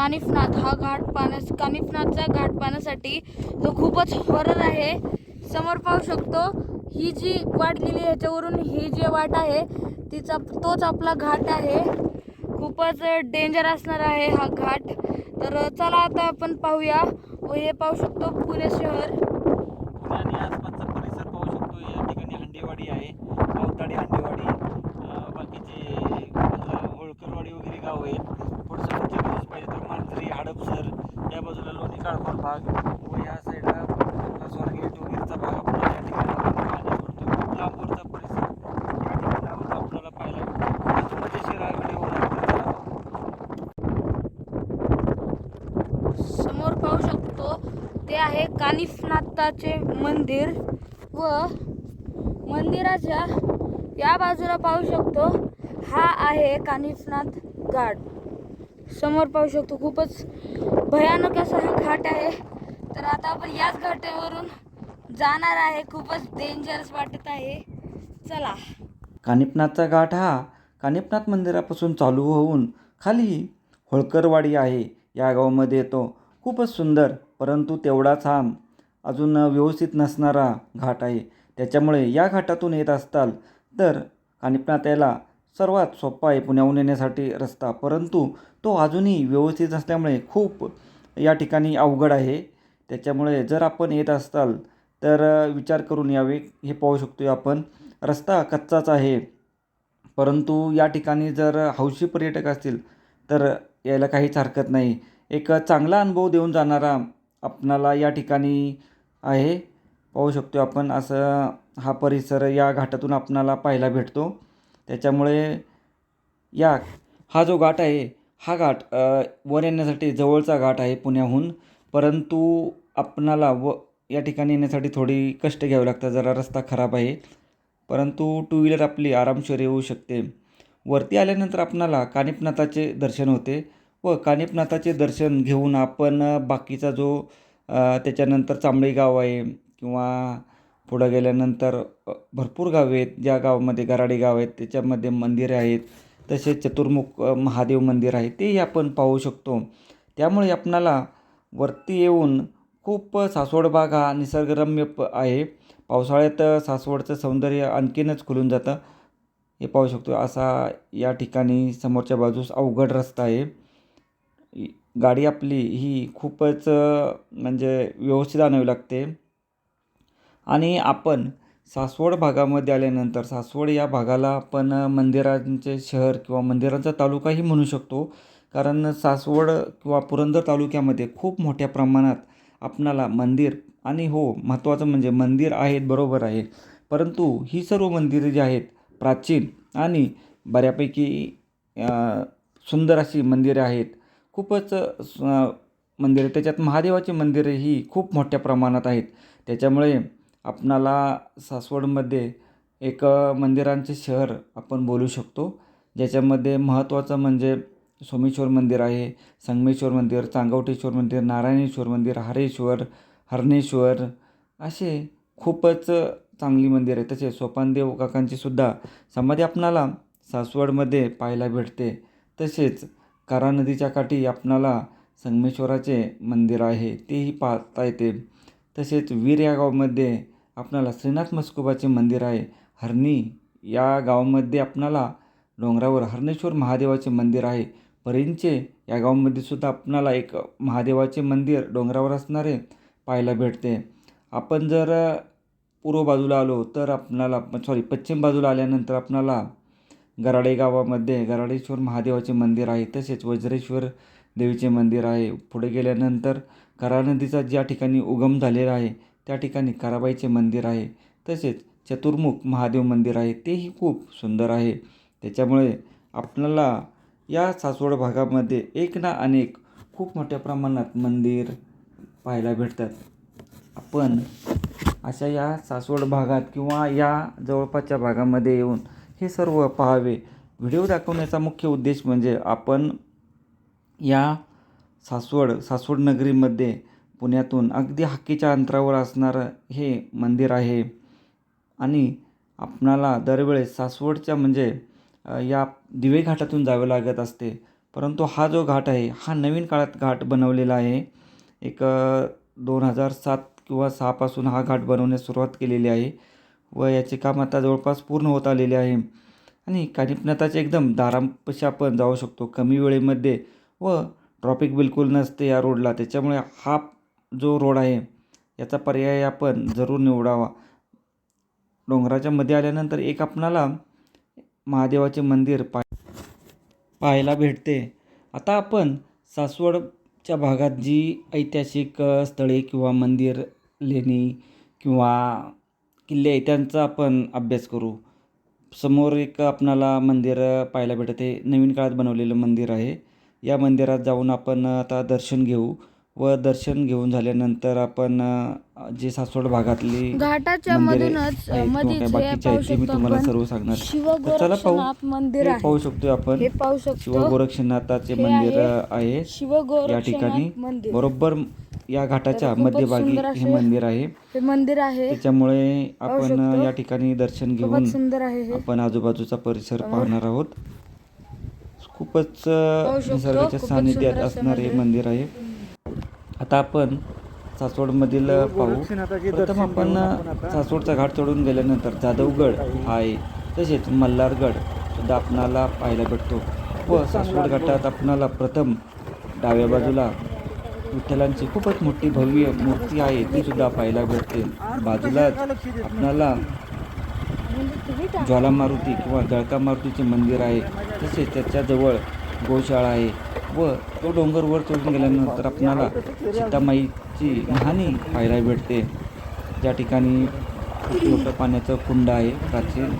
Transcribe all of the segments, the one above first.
कानिफनाथ हा घाट पाहण्यास कानिफनाथचा घाट पाहण्यासाठी जो खूपच हॉरर आहे समोर पाहू शकतो. ही जी वाट गेली ह्याच्यावरून ही जी वाट आहे तिचा तोच आपला घाट आहे. खूपच डेंजर असणार आहे हा घाट. तर चला आता आपण पाहूया व हे पाहू शकतो पुणे शहर. आणि आसपासचा परिसर पाहू शकतो. या ठिकाणी हंडेवाडी आहे अवताडी हंडेवाडी. बाकीचे होळकरवाडी वगैरे गाव आहे पुढचं मुख्य दिवस पाहिजे तर हडपसर या बाजूला लोणी काळपूर भाग व या साईडला स्वर्गीय स्वारगेट भाग आपल्याला या ठिकाणी आपण पाहायला खूप लांबवरचा परिसर या ठिकाणी आपल्याला पाहायला मिळतो. खूपच मजेशीर हा व्हिडिओ समोर पाहू शकतो ते आहे कानिफनाथाचे मंदिर व मंदिराच्या या बाजूला पाहू शकतो हा आहे कानिफनाथ घाट. समोर पाहू शकतो खूपच भयानक असा हा घाट आहे. तर आता आपण याच घाटावरून जाणार आहे. खूपच डेंजरस वाटत आहे. चला. कानिपनाथचा घाट हा कानिपनाथ मंदिरापासून चालू होऊन खाली होळकरवाडी आहे. या गावामध्ये येतो खूपच सुंदर परंतु तेवढाच हा अजून व्यवस्थित नसणारा घाट आहे. त्याच्यामुळे या घाटातून येत असताल तर कानिपनाथ याला सर्वात सोपा आहे पुण्याहून येण्यासाठी रस्ता. परंतु तो अजूनही व्यवस्थित नसल्यामुळे खूप या ठिकाणी अवघड आहे. त्याच्यामुळे जर आपण येत असाल तर विचार करून यावे. हे पाहू शकतो आपण. रस्ता कच्चाच आहे. परंतु या ठिकाणी जर हौशी पर्यटक असतील तर यायला काहीच हरकत नाही. एक चांगला अनुभव देऊन जाणारा आपणाला या ठिकाणी आहे. पाहू शकतो आपण असं हा परिसर या घाटातून आपणाला पाहायला भेटतो. त्याच्यामुळे या हा जो घाट आहे हा घाट वर येण्यासाठी जवळचा घाट आहे पुण्याहून. परंतु आपणाला व या ठिकाणी येण्यासाठी थोडी कष्ट घ्यावे लागतात जरा रस्ता खराब आहे. परंतु टू व्हीलर आपली आरामशीर येऊ शकते. वरती आल्यानंतर आपणाला कानिपनाथाचे दर्शन होते व कानिपनाथाचे दर्शन घेऊन आपण बाकीचा जो त्याच्यानंतर चांबळी गाव आहे किंवा पुढं गेल्यानंतर भरपूर गावे आहेत. ज्या गावामध्ये गराडी गाव आहेत त्याच्यामध्ये मंदिरे आहेत. तसेच चतुर्मुख महादेव मंदिर आहे. तेही आपण पाहू शकतो. त्यामुळे आपणाला वरती येऊन खूप सासवड भाग हा निसर्गरम्य प आहे. पावसाळ्यात सासवडचं सौंदर्य आणखीनच खुलून जातं. हे पाहू शकतो. असा या ठिकाणी समोरच्या बाजूस अवघड रस्ता आहे. गाडी आपली ही खूपच म्हणजे व्यवस्थित आणावी लागते. आणि आपण सासवड भागामध्ये आल्यानंतर सासवड या भागाला आपण मंदिरांचे शहर किंवा मंदिरांचा तालुकाही म्हणू शकतो. कारण सासवड किंवा पुरंदर तालुक्यामध्ये खूप मोठ्या प्रमाणात आपणाला मंदिर आणि हो महत्त्वाचं म्हणजे मंदिर आहेत बरोबर आहे. परंतु ही सर्व मंदिरे जी आहेत प्राचीन आणि बऱ्यापैकी सुंदर अशी मंदिरे आहेत. खूपच मंदिरे त्याच्यात महादेवाची मंदिरे ही खूप मोठ्या प्रमाणात आहेत. त्याच्यामुळे आपणाला सासवडमध्ये एक मंदिरांचे शहर आपण बोलू शकतो. ज्याच्यामध्ये महत्त्वाचं म्हणजे सोमेश्वर मंदिर आहे संगमेश्वर मंदिर चांगवटेश्वर मंदिर नारायणेश्वर मंदिर हरेश्वर हरणेश्वर असे खूपच चांगली मंदिर आहे तसेच सोपानदेव काकांची सुद्धा समाधी आपणाला सासवडमध्ये पाहायला भेटते. तसेच कारा नदीच्या काठी आपणाला संगमेश्वराचे मंदिर आहे तेही पाहता येते. तसेच वीर या गावामध्ये आपणाला श्रीनाथ मस्कोबाचे मंदिर आहे. हरणी या गावामध्ये आपणाला डोंगरावर हरणेश्वर महादेवाचे मंदिर आहे. परिंचे या गावामध्ये सुद्धा आपणाला एक महादेवाचे मंदिर डोंगरावर असणारे पाहायला भेटते. आपण जर पूर्व बाजूला आलो तर आपणाला सॉरी पश्चिम बाजूला आल्यानंतर आपणाला गराडे गावामध्ये गराडेश्वर महादेवाचे मंदिर आहे तसेच वज्रेश्वर देवीचे मंदिर आहे. पुढे गेल्यानंतर करा नदीचा ज्या ठिकाणी उगम झालेला आहे त्या ठिकाणी कराबाईचे मंदिर आहे तसेच चतुर्मुख महादेव मंदिर आहे तेही खूप सुंदर आहे. त्याच्यामुळे आपल्याला या सासवड भागामध्ये एक ना अनेक खूप मोठ्या प्रमाणात मंदिर पाहायला भेटतात. आपण अशा या सासवड भागात किंवा या जवळपासच्या भागामध्ये येऊन हे सर्व पाहावे. व्हिडिओ दाखवण्याचा मुख्य उद्देश म्हणजे आपण या सासवड सासवड नगरीमध्ये पुण्यातून अगदी हाकेच्या अंतरावर असणारं हे मंदिर आहे. आणि आपणाला दरवेळेस सासवडच्या म्हणजे या दिवे घाटातून जावे लागत असते. परंतु हा जो घाट आहे हा नवीन काळात घाट बनवलेला आहे. एक दोन हजार सात किंवा सहापासून हा घाट बनवण्यास सुरुवात केलेली आहे. व याचे काम आता जवळपास पूर्ण होत आलेले आहे. आणि कानिपनाथाचे एकदम दारांपाशी आपण जाऊ शकतो. कमी वेळेमध्ये व ट्रॉफिक बिलकुल नसते या रोडला. त्याच्यामुळे हा जो रोड आहे याचा पर्याय आपण जरूर निवडावा. डोंगराच्या मध्ये आल्यानंतर एक आपणाला महादेवाचे मंदिर पाय पाहायला भेटते. आता आपण सासवडच्या भागात जी ऐतिहासिक स्थळे किंवा मंदिर लेणी किंवा किल्ले आहे त्यांचा आपण अभ्यास करू. समोर एक आपणाला मंदिर पाहायला भेटते. नवीन काळात बनवलेलं मंदिर आहे. या मंदिरात जाऊन आपण आता दर्शन घेऊ. व दर्शन घेऊन झाल्यानंतर आपण जे सासवड भागातली घाटाच्या मंदिरे मधूनच मधीच मी शकतो तुम्हाला सर्व सांगणार. तर चला पाहू. मंदिर आहे. पाहू शकतो आपण. शिवगोरक्षनाथाचे हे मंदिर आहे या ठिकाणी. बरोबर या घाटाच्या मध्यभागी हे मंदिर आहे. हे मंदिर आहे. त्याच्यामुळे आपण. या ठिकाणी दर्शन घेऊन सुंदर आहे आपण आजूबाजूचा परिसर पाहणार आहोत. खूपच. निसर्गाच्या सानिध्यात असणारे मंदिर आहे. आता आपण सासवडमधील पाहू. प्रथम आपण सासवडचा घाट चढून गेल्यानंतर जाधवगड हा आहे. तसेच मल्हारगड सुद्धा आपणाला पाहायला भेटतो. व सासवड घाटात आपणाला प्रथम डाव्या बाजूला विठ्ठलांची खूपच मोठी भव्य मूर्ती आहे ती सुद्धा पाहायला भेटते. बाजूलाच आपणाला ज्वाला मारुती किंवा जळका मारुतीचे मंदिर आहे. तसेच त्याच्याजवळ गोशाळा आहे. व तो डोंगर वर चढून गेल्यानंतर आपणाला सीतामाईची न्हाणी पाहायला भेटते. ज्या ठिकाणी खूप मोठं पाण्याचं कुंड आहे प्राचीन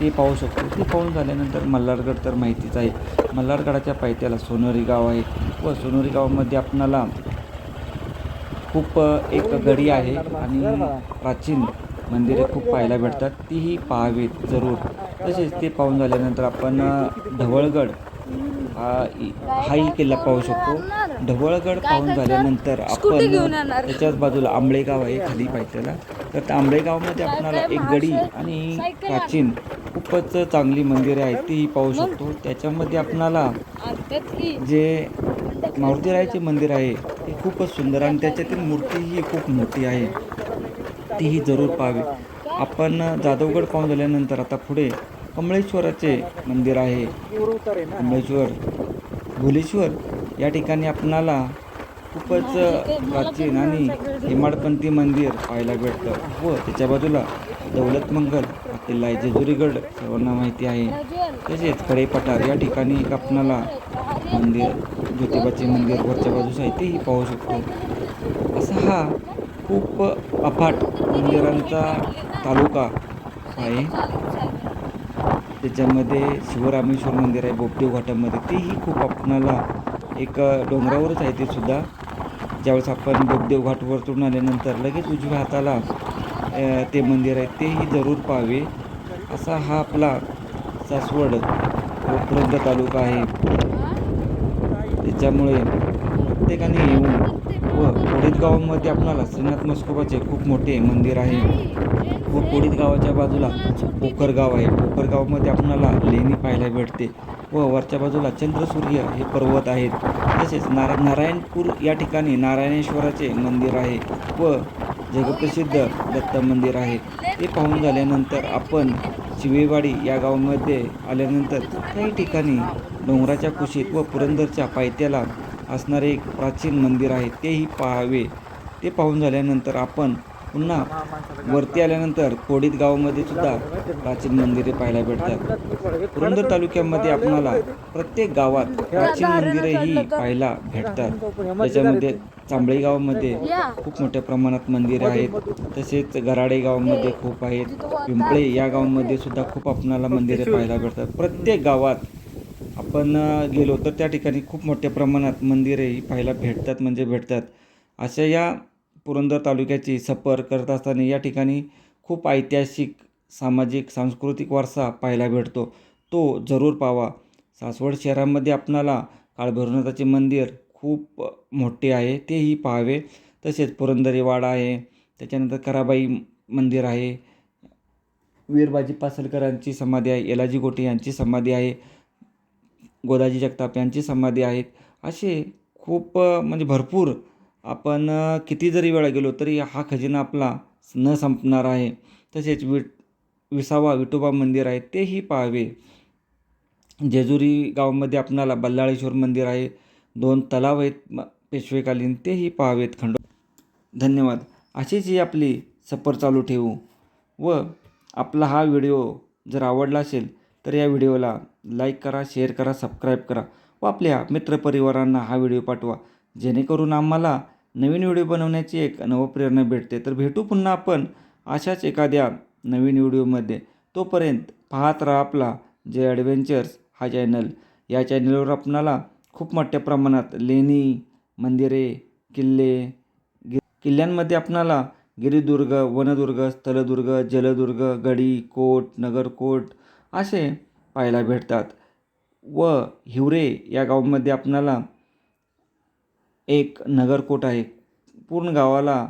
ते पाहू शकतो. ते पाहून झाल्यानंतर मल्हारगड तर माहितीच आहे. मल्हारगडाच्या पायथ्याला सोनोरी गाव आहे व सोनोरी गावामध्ये आपणाला खूप एक गडी आहे आणि प्राचीन मंदिरे खूप पाहायला भेटतात. तीही पाहावीत जरूर. तसेच ते पाहून झाल्यानंतर आपण ढवळगड हा हाही किल्ला पाहू शकतो. ढवळगड पाहून झाल्यानंतर आपण. त्याच्याच बाजूला आंबळेगाव आहे खाली पायथ्याला. तर त्या आंबळेगावमध्ये आपल्याला एक गडी आणि प्राचीन खूपच चांगली मंदिरे आहेत तीही पाहू शकतो. त्याच्यामध्ये आपणाला जे मारुतीरायाचे मंदिर आहे ते खूपच सुंदर आणि त्याच्यातील मूर्तीही खूप मोठी आहे. तीही जरूर पाहावी. आपण जाधवगड पाहून झाल्यानंतर आता पुढे कमळेश्वराचे मंदिर आहे. कमळेश्वर भुलेश्वर या ठिकाणी आपणाला खूपच प्राचीन आणि हेमाडपंथी मंदिर पाहायला भेटतं. व त्याच्या बाजूला दौलत मंगल हा किल्ला आहे जेजुरीगड सर्वांना माहिती आहे. तसेच कडे पठार या ठिकाणी एक आपणाला मंदिर ज्योतिबाचे मंदिर वरच्या बाजूस आहे तेही पाहू शकतो. असा हा खूप अफाट मंदिरांचा तालुका आहे. त्याच्यामध्ये शिवरामेश्वर मंदिर आहे बोपदेव घाटामध्ये. तेही खूप आपणाला एक डोंगरावरच आहे ते सुद्धा. ज्यावेळेस आपण बोपदेव घाटवरतून आल्यानंतर लगेच उजव्या हाताला ते मंदिर आहे तेही जरूर पाहावे. असा हा आपला सासवड उपलब्ध तालुका आहे. त्याच्यामुळे प्रत्येकाने येऊन व पुढील गावामध्ये आपणाला श्रीनाथ मस्कोबाचे खूप मोठे मंदिर आहे. व कोडीत गावाच्या बाजूला पोखरगाव आहे. पोखरगावमध्ये आपणाला लेणी पाहायला भेटते व वरच्या बाजूला चंद्रसूर्य हे पर्वत आहेत. तसेच नारा नारायणपूर या ठिकाणी नारायणेश्वराचे मंदिर आहे व जगप्रसिद्ध दत्त मंदिर आहे. ते पाहून झाल्यानंतर आपण शिवेवाडी या गावामध्ये आल्यानंतर काही ठिकाणी डोंगराच्या कुशीत व पुरंदरच्या पायथ्याला असणारे एक प्राचीन मंदिर आहे तेही पाहावे. ते पाहून झाल्यानंतर आपण पुन्हा वरती आल्यानंतर कोडीत गावामध्ये सुद्धा प्राचीन मंदिरे पाहायला भेटतात. पुरंदर तालुक्यामध्ये आपणाला प्रत्येक गावात प्राचीन मंदिरे ही पाहायला भेटतात. त्याच्यामध्ये चांबळी गावामध्ये खूप मोठ्या प्रमाणात मंदिरे आहेत. तसेच गराडे गावामध्ये खूप आहेत. पिंपळे या गावामध्ये सुद्धा खूप आपणाला मंदिरे पाहायला भेटतात. प्रत्येक गावात आपण गेलो तर त्या ठिकाणी खूप मोठ्या प्रमाणात मंदिरे ही पाहायला भेटतात म्हणजे भेटतात. अशा या पुरंदर तालुक्याची सफर करत असताना या ठिकाणी खूप ऐतिहासिक सामाजिक सांस्कृतिक वारसा पाहायला भेटतो. तो जरूर पाहावा. सासवड शहरामध्ये आपणाला काळभैरवनाथाचे मंदिर खूप मोठे आहे तेही पाहावे. तसेच पुरंदरी वाडा आहे त्याच्यानंतर कराबाई मंदिर आहे. वीरबाजी पासलकरांची समाधी आहे एलाजी गोटे यांची समाधी आहे गोदाजी जगताप यांची समाधी आहेत. असे खूप म्हणजे भरपूर आपण किती जरी वेळा गेलो तरी हा खजिना आपला न संपणार आहे. तसेच वि विसावा विठोबा मंदिर आहे तेही पाहावे. जेजुरी गावामध्ये आपणाला बल्लाळेश्वर मंदिर आहे दोन तलाव आहेत म- पेशवेकालीन तेही पाहावेत खंडो धन्यवाद. अशीच ही आपली सफर चालू ठेवू. व आपला हा व्हिडिओ जर आवडला असेल तर या व्हिडिओला लाईक करा शेअर करा सबस्क्राईब करा व आपल्या मित्रपरिवारांना हा व्हिडिओ पाठवा. जेणेकरून आम्हाला नवीन व्हिडिओ बनवण्याची एक नवप्रेरणा भेटते. तर भेटू पुन्हा आपण अशाच एखाद्या नवीन व्हिडिओमध्ये. तोपर्यंत पाहत राहा आपला जे ॲडव्हेंचर्स हा चॅनल या चॅनलवर आपणाला खूप मोठ्या प्रमाणात लेणी मंदिरे किल्ले गि किल्ल्यांमध्ये आपणाला गिरिदुर्ग वनदुर्ग स्थलदुर्ग जलदुर्ग गडी कोट नगरकोट असे पाहायला भेटतात. व हिवरे या गावामध्ये आपणाला एक नगरकोट आहे. पूर्ण गावाला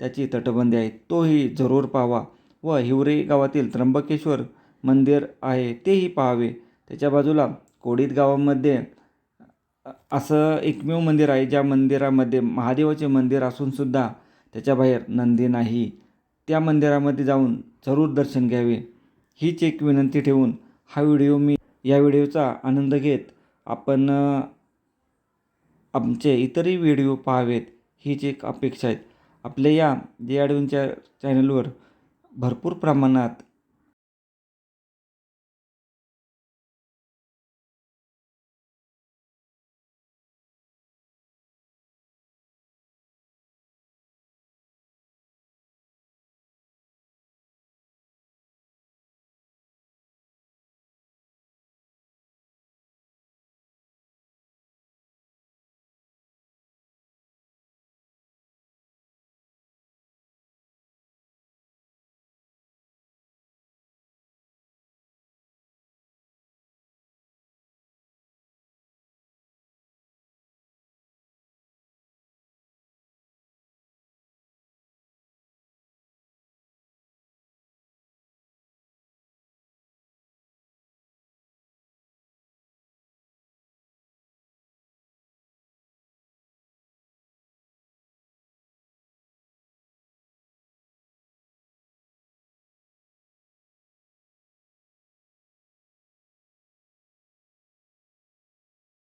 त्याची तटबंदी आहे. तोही जरूर पाहावा व हिवरे गावातील त्र्यंबकेश्वर मंदिर आहे तेही पाहावे. त्याच्या बाजूला कोडीत गावामध्ये असं एकमेव मंदिर आहे ज्या मंदिरामध्ये महादेवाचे मंदिर असूनसुद्धा त्याच्याबाहेर नंदी नाही. त्या मंदिरामध्ये जाऊन जरूर दर्शन घ्यावे. हीच एक विनंती ठेवून हा व्हिडिओ मी या व्हिडिओचा आनंद घेत आपण आमचे इतरही व्हिडिओ पाहावेत हीच एक अपेक्षा आहे. आपल्या या जे ॲडव्हेंचर चॅनलवर भरपूर प्रमाणात